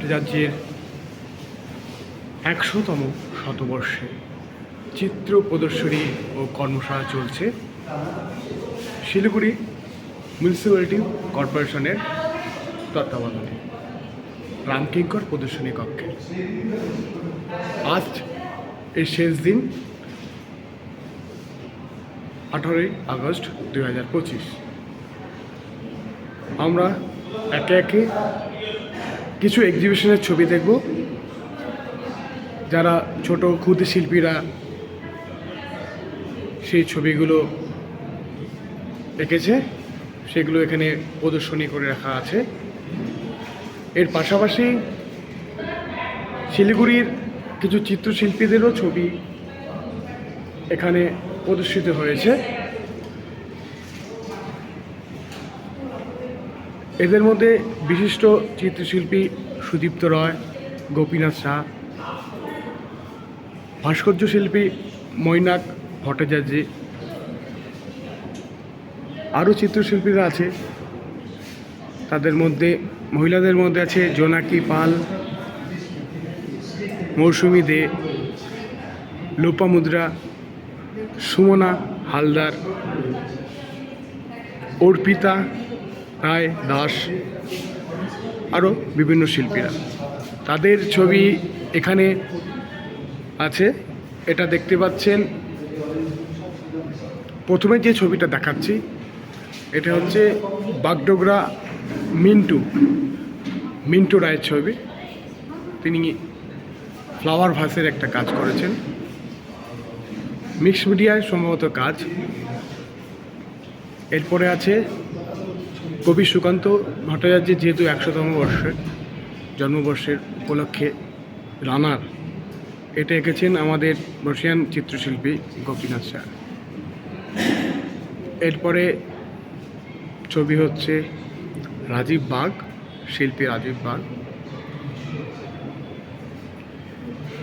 ভট্টাচার্যের একশোতম শতবর্ষে চিত্র প্রদর্শনী ও কর্মশালা চলছে। শিলিগুড়ি মিউনিসিপ্যালিটি কর্পোরেশনের তত্ত্বাবধানে রামকিঙ্কর প্রদর্শনী কক্ষে। আজ এর শেষ দিন, আঠারোই আগস্ট দুই হাজার পঁচিশ। আমরা একে একে কিছু এক্সিবিশনের ছবি দেখব। যারা ছোট ক্ষুদ্র শিল্পীরা সেই ছবিগুলো এঁকেছে সেগুলো এখানে প্রদর্শনী করে রাখা আছে। এর পাশাপাশি শিলিগুড়ির কিছু চিত্রশিল্পীদেরও ছবি এখানে প্রদর্শিত হয়েছে। এদের মধ্যে বিশিষ্ট চিত্রশিল্পী সুদীপ্ত রয়, গোপীনাথ শাহ, ভাস্কর্য শিল্পী মৈনাক ভট্টাচার্য, আরও চিত্রশিল্পীরা আছে। তাদের মধ্যে, মহিলাদের মধ্যে আছে জোনাকি পাল, মৌসুমি দে লোপামুদ্রা সুমনা হালদার, অর্পিতা রায় দাস আরও বিভিন্ন শিল্পীরা। তাদের ছবি এখানে আছে। এটা দেখতে পাচ্ছেন। প্রথমে যে ছবিটা দেখাচ্ছি, এটা হচ্ছে বাগডোগরা মিন্টু মিন্টু রায়ের ছবি। তিনি ফ্লাওয়ার ভাসের একটা কাজ করেছেন। মিক্স মিডিয়ায় সম্ভবত কাজ। এরপরে আছে কবি সুকান্ত ভট্টাচার্যের যেহেতু একশোতম বর্ষের জন্মবর্ষের উপলক্ষে রানার এটা এঁকেছেন আমাদের বর্ষিয়ান চিত্রশিল্পী গোপীনাথ শাহ এরপরে ছবি হচ্ছে রাজীব বাগ, শিল্পী রাজীব বাগ।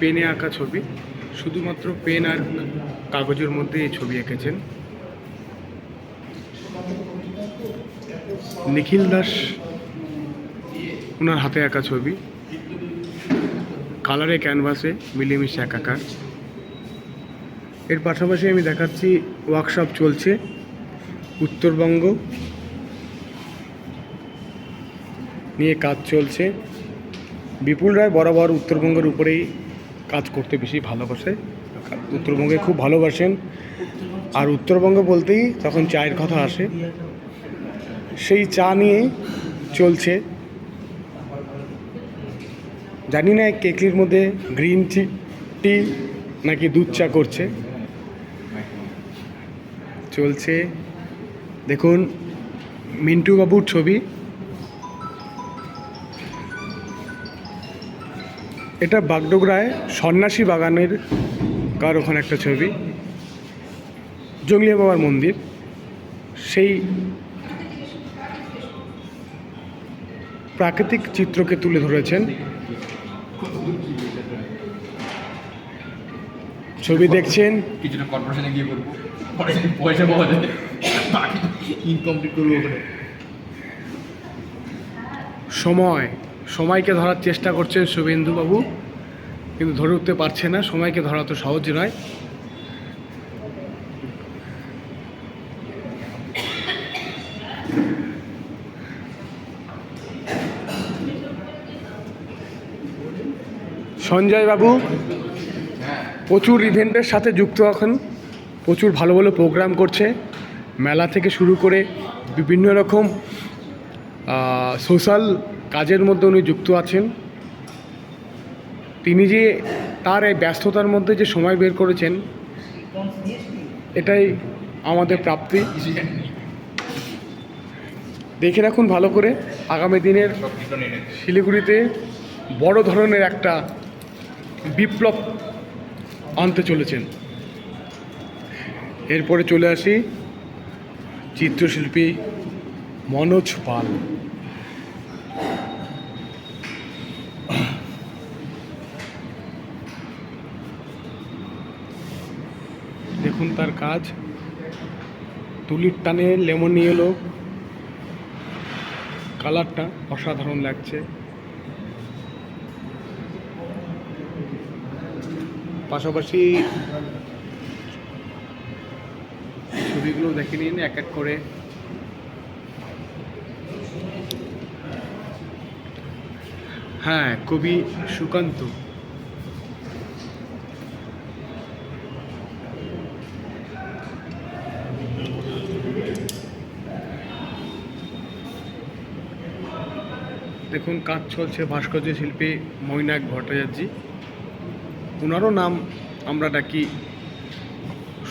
পেনে আঁকা ছবি, শুধুমাত্র পেন আর কাগজের মধ্যে এই ছবি এঁকেছেন। নিখিল দাস, ওনার হাতে আঁকা ছবি। কালারে ক্যানভাসে মিলেমিশে একাকার। এর পাশাপাশি আমি দেখাচ্ছি ওয়ার্কশপ চলছে উত্তরবঙ্গ। নিয়ে কাজ চলছে। বিপুল রায় বরাবর উত্তরবঙ্গের উপরেই কাজ করতে বেশি ভালোবাসে। উত্তরবঙ্গে খুব ভালোবাসেন। আর উত্তরবঙ্গ বলতেই তখন চায়ের কথা আসে। সেই চা নিয়ে চলছে। জানি না কেকলির মধ্যে গ্রিন টি টি নাকি দুধ চা করছে। চলছে। দেখুন, মিন্টু বাবুর ছবি। এটা বাগডোগরায় সন্ন্যাসী বাগানের কার ওখানে একটা ছবি। জঙ্গলিয়া বাবার মন্দির। সেই প্রাকৃতিক চিত্রকে তুলে ধরেছেন। ছবি দেখছেন। কিছুটা কর্পোরেশনে গিয়ে করব। পয়সা পাওয়া যায়। ইনকমপ্লিট করব ওখানে। সময় সময়কে ধরার চেষ্টা করছেন শুভেন্দুবাবু। কিন্তু ধরে উঠতে পারছে না সময়কে ধরা তো সহজ নয়। সঞ্জয় বাবু প্রচুর ইভেন্টের সাথে যুক্ত এখন, প্রচুর ভালো ভালো প্রোগ্রাম করছে। মেলা থেকে শুরু করে বিভিন্ন রকম সোশ্যাল কাজের মধ্যে উনি যুক্ত আছেন। তিনি যে তার এই ব্যস্ততার মধ্যে যে সময় বের করেছেন, এটাই আমাদের প্রাপ্তি। দেখে রাখুন ভালো করে, আগামী দিনের শিলিগুড়িতে বড় ধরনের একটা বিপ্লব আনতে চলেছেন। এরপরে চলে আসি চিত্রশিল্পী মনোজ পাল। দেখুন তার কাজ। তুলির টানে লেমন এলো। কালারটা অসাধারণ লাগছে। পাশাপাশি ছবিগুলো দেখে নিন, এক এক করে। হ্যাঁ কবি সুকান্ত। দেখুন, কাজ চলছে ভাস্কর্য শিল্পী মৈনাক ভট্টাচার্য। ওনারও নাম আমরা ডাকি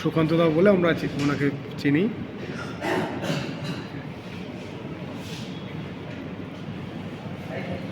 সুকান্তদা বলে আমরা ওনাকে চিনি। Thank ওই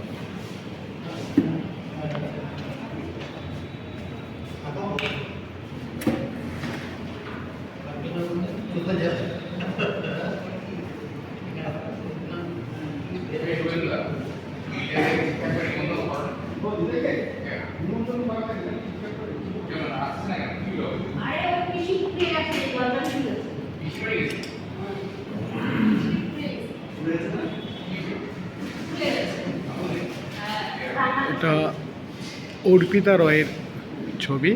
এটা অর্পিতা রয়ের ছবি।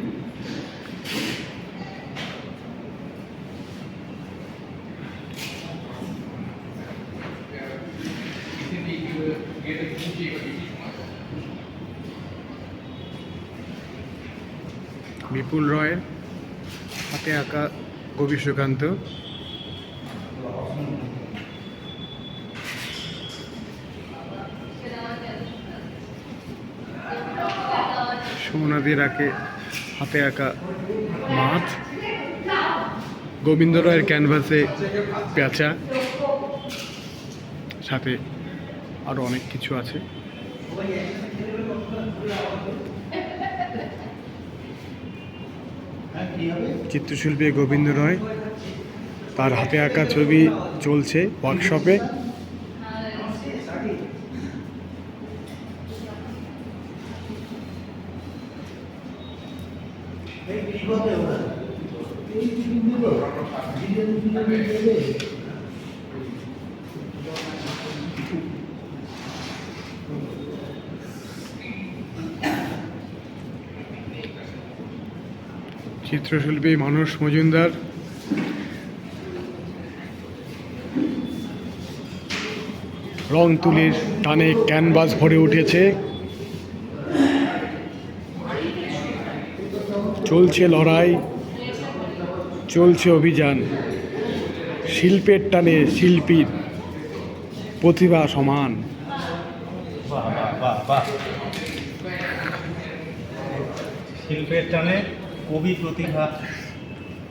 বিপুল রয়ের হাতে আঁকা কবি সুকান্ত। সুমনাদি রাকে হাতে আঁকা মাছ। গোবিন্দ রয়ের ক্যানভাসে পেঁচা সাথে আরও অনেক কিছু আছে। চিত্রশিল্পী গোবিন্দ রয় তার হাতে আঁকা ছবি চলছে ওয়ার্কশপে চিত্রশিল্পী মানস মজুমদার। রং তুলির টানে ক্যানভাস ভরে উঠেছে। চলছে লড়াই, চলছে অভিযান। শিল্পের টানে শিল্পীর প্রতিভা সমান। শিল্পের টানে কবি প্রতিভা।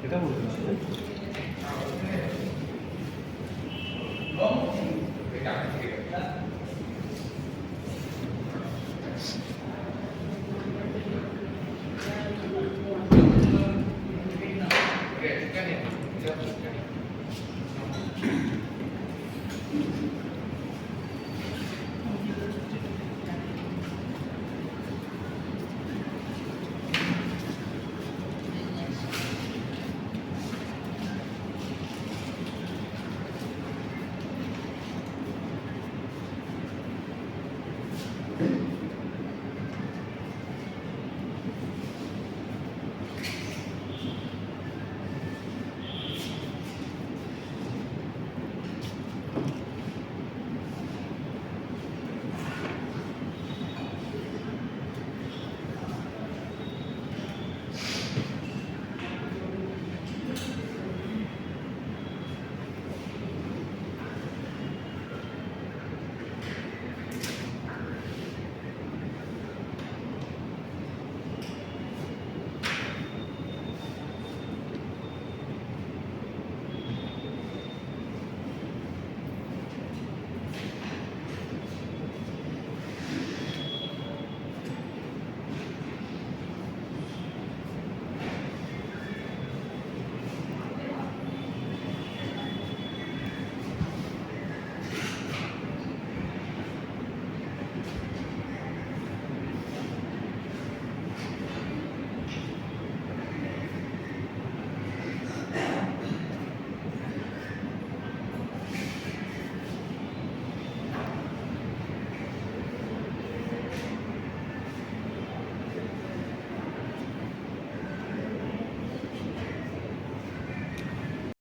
এটা বলতে